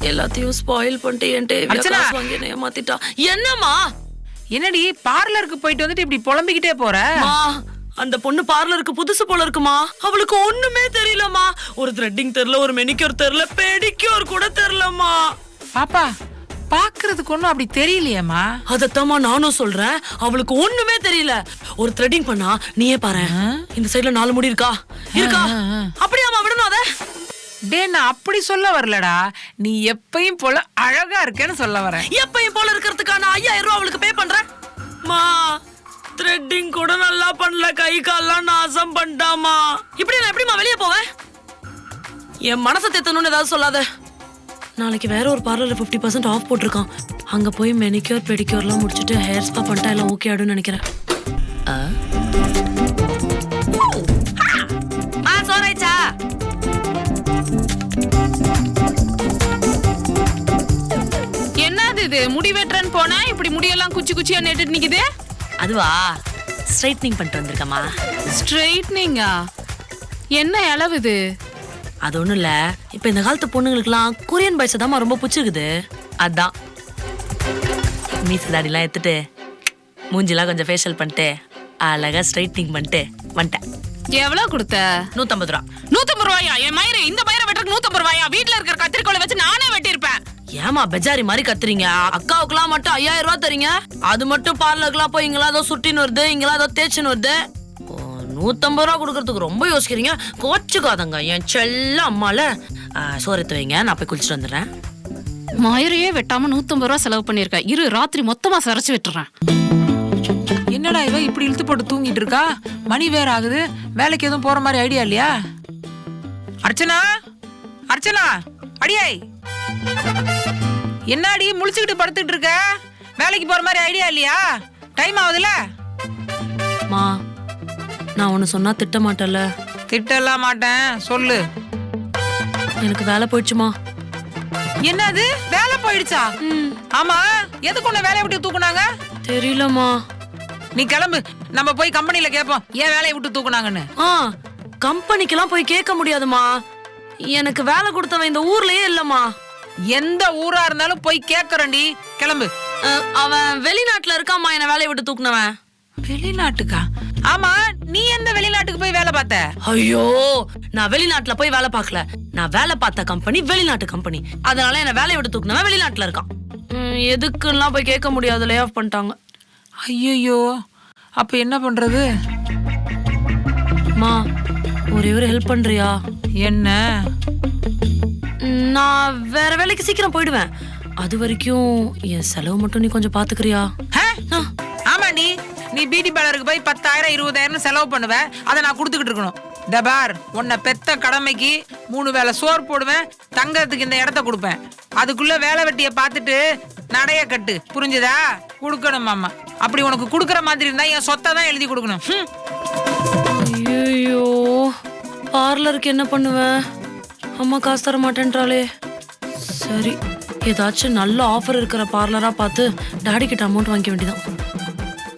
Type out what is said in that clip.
எல்லாத்தையும் ஸ்பாயில் பண்ணிட்டு என்கிட்ட. அர்ச்சனா! காசு வாங்கி என்னை ஏமாத்திட்டா என்னம்மா? என்னடி பார்லருக்கு போயிட்டு வந்துட்டு இப்படி புலம்பிக்கிட்டே போற? மா அந்த பொண்ணு பார்லருக்கு புதுசு போல இருக்குமா? அவளுக்கு ஒண்ணுமே தெரியலம்மா. ஒரு த்ரெட்டிங் தெரியல ஒரு மெனிக்யூர் தெரியல பெடிக்யூர் கூட தெரியலம்மா. பாப்பா பாக்குறதுக்கு ஒண்ணும் அப்படி தெரியலையேம்மா. அதத்தாம்மா நானும் சொல்றேன். அவளுக்கு ஒண்ணுமே தெரியல. ஒரு த்ரெட்டிங் பண்ணா நீயே பாரு. இந்த சைடுல நாலு முடி இருக்கா? இருக்கா? ஆ, டே நான் அப்படி சொல்ல வரலடா. நீ எப்பயும் போல அழகா இருக்கேன்னு சொல்ல வரேன். எப்பயும் போல இருக்கிறதுக்கான ஐயாயிரம் ரூபாய் அவளுக்கு பே பண்றேன். மா த்ரெட்டிங் கூட நல்லா பண்ணல. கை கால்லாம் நாசம் பண்ணிட்டாமா இப்படி நான் எப்படிம்மா வெளியே போவேன்? என் மனசை தேத்தணும்னு ஏதாவது சொல்லாத. நாளைக்கு வேற ஒரு பார்லர்ல ஃபிஃப்டி பர்சன்ட் ஆஃப் போட்டிருக்கான். அங்க போய் மெனிக்யூர் பெடிக்யூர்லாம் முடிச்சுட்டு ஹேர் ஸ்பா பண்ணிட்டா எல்லாம் ஓகே ஆடுன்னு நினைக்கிறேன். இது முடி வெட்டுறன்னு போனா இப்படி முடியெல்லாம் குச்சி குச்சியா நெட்டுட்டு நிக்குது? அதுவா? ஸ்ட்ரைட்னிங் பண்ணிட்டு வந்திருக்கம்மா. ஸ்ட்ரைட்னிங்கா என்ன அளவு இது? அது ஒண்ணும் இல்ல. இப்ப இந்த காலத்து பொண்ணுங்களுக்குலாம் கொரியன் பாய்ஸ் தான் ரொம்ப பிடிச்சிருக்குது. அதான். மீச தாடிலாம் எடுத்துட்டு மூஞ்சிலாம் கொஞ்சம் ஃபேஷியல் பண்ணிட்டு அழகா ஸ்ட்ரைட்னிங் பண்ணிட்டு வந்துட்டேன். எவ்வளவு கொடுத்த? நூத்தம்பது ரூபா. நூத்தம்பது ரூபாயா? என் மயிரை இந்த மயிரை வெட்டுறதுக்கு நூத்தம்பது ரூபாயா? வீட்டுல இருக்கிற கத்திரிக்கோலை வச்சு நானே வெட்டியிருப்பேன். ஏமா பெஜாரி மாதிரி கத்துறீங்க? அக்காவுக்குலாம் மட்டும் ஐயாயிரம் ரூபா தரீங்க? அது மட்டும் பார்லருக்குலாம் போய் இங்கெல்லாம் ஏதோ சுட்டின்னு வருது இங்கெல்லாம் ஏதோ தேய்ச்சின்னு வருது. ஓ, நூத்தம்பது ரூபா கொடுக்கறதுக்கு ரொம்ப யோசிக்கிறீங்க? கோச்சுக்காதங்க என் செல்ல அம்மால. எடுத்து வைங்க நான் போய் குளிச்சுட்டு வந்துடுறேன். மயிரையே வெட்டாம நூத்தம்பது ரூபா செலவு பண்ணிருக்க இரு ராத்திரி மொத்தமா சரைச்சு விட்டுறேன். என்னடா இவ இப்படி இழுத்து போட்டு தூங்கிட்டு இருக்கா? மணி வேற ஆகுது. வேலைக்கு எதுவும் போற மாதிரி ஐடியா இல்லையா? அர்ச்சனா? அர்ச்சனா? அடியாய்! என்னடி முழிச்சுக்கிட்டு படுத்துட்டு இருக்க? வேலைக்கு போற மாதிரி ஐடியா இல்லையா? டைம் ஆகுதுல மா நான் ஒன்னு சொன்னா திட்ட மாட்டேன்ல. திட்டலாம் மாட்டேன். சொல்லு. எனக்கு வேலை போயிடுச்சுமா. என்னது? வேலை போயிடுச்சா? ஆமா. எதுக்கு உன்னை வேலையை விட்டு தூக்குனாங்க? தெரியலம்மா. நீ கிளம்பு. நம்ம போய் கம்பெனில கேட்போம் ஏன் வேலையை விட்டு தூக்குனாங்கன்னு? ஆ கம்பெனிக்கெல்லாம் போய் கேட்க முடியாதுமா. எனக்கு வேலை கொடுத்தவன் இந்த ஊர்லயே இல்லம்மா. எந்த ஊரா இருந்தாலும் போய் கேட்கறேன்டி கிளம்பு. அஹ், அவன் வெளிநாட்டுல இருக்காம்மா என்ன வேலையை விட்டு தூக்குனவன். வெளிநாட்டுக்கா? ஆமா நீ எந்த வெளிநாட்டுக்கு போய் வேலை பார்த்த? ஐயோ நான் வெளிநாட்டுல போய் வேலை பார்க்கல. நான் வேலை பார்த்த கம்பெனி வெளிநாட்டு கம்பெனி அதனால என்ன வேலையை விட்டு தூக்குனவன் வெளிநாட்டுல இருக்கான். ம், எதுக்குலாம் போய் கேட்க முடியாது லே ஆஃப் பண்ணிட்டாங்க. ஐயோ அப்ப என்ன பண்றது? மா ஒரே ஒரு ஹெல்ப் பண்றியா? என்ன? நான் வேற வேலைக்கு சீக்கிரம் போயிடுவேன். அது வரைக்கும் என் செலவு மட்டும் நீ கொஞ்சம் பாத்துக்கிறியா? ஆமாண்டி நீ. பியூட்டி பார்லருக்கு போய் பத்தாயிரம் இருபதாயிரம் செலவு பண்ணுவ. அதை நான் கொடுத்துக்கிட்டு இருக்கணும். தபார் உன்னை பெத்த கடமைக்கு மூணு வேளை சோறு போடுவேன் தங்கறதுக்கு இந்த இடத்த கொடுப்பேன். அதுக்குள்ள வேலை வெட்டியை பார்த்துட்டு நடைய கட்டு. புரிஞ்சுதா? கொடுக்கணும் மாமா. அப்படி உனக்கு கொடுக்குற மாதிரி இருந்தா என் சொத்தை தான் எழுதி கொடுக்கணும். ஐயோ பார்லருக்கு என்ன பண்ணுவேன் அம்மா காசு தர மாட்டேன்றாளே. சரி ஏதாச்சும் நல்ல ஆஃபர் இருக்கிற பார்லரா பார்த்து டாடி கிட்ட அமௌண்ட் வாங்கிக்க வேண்டியதான்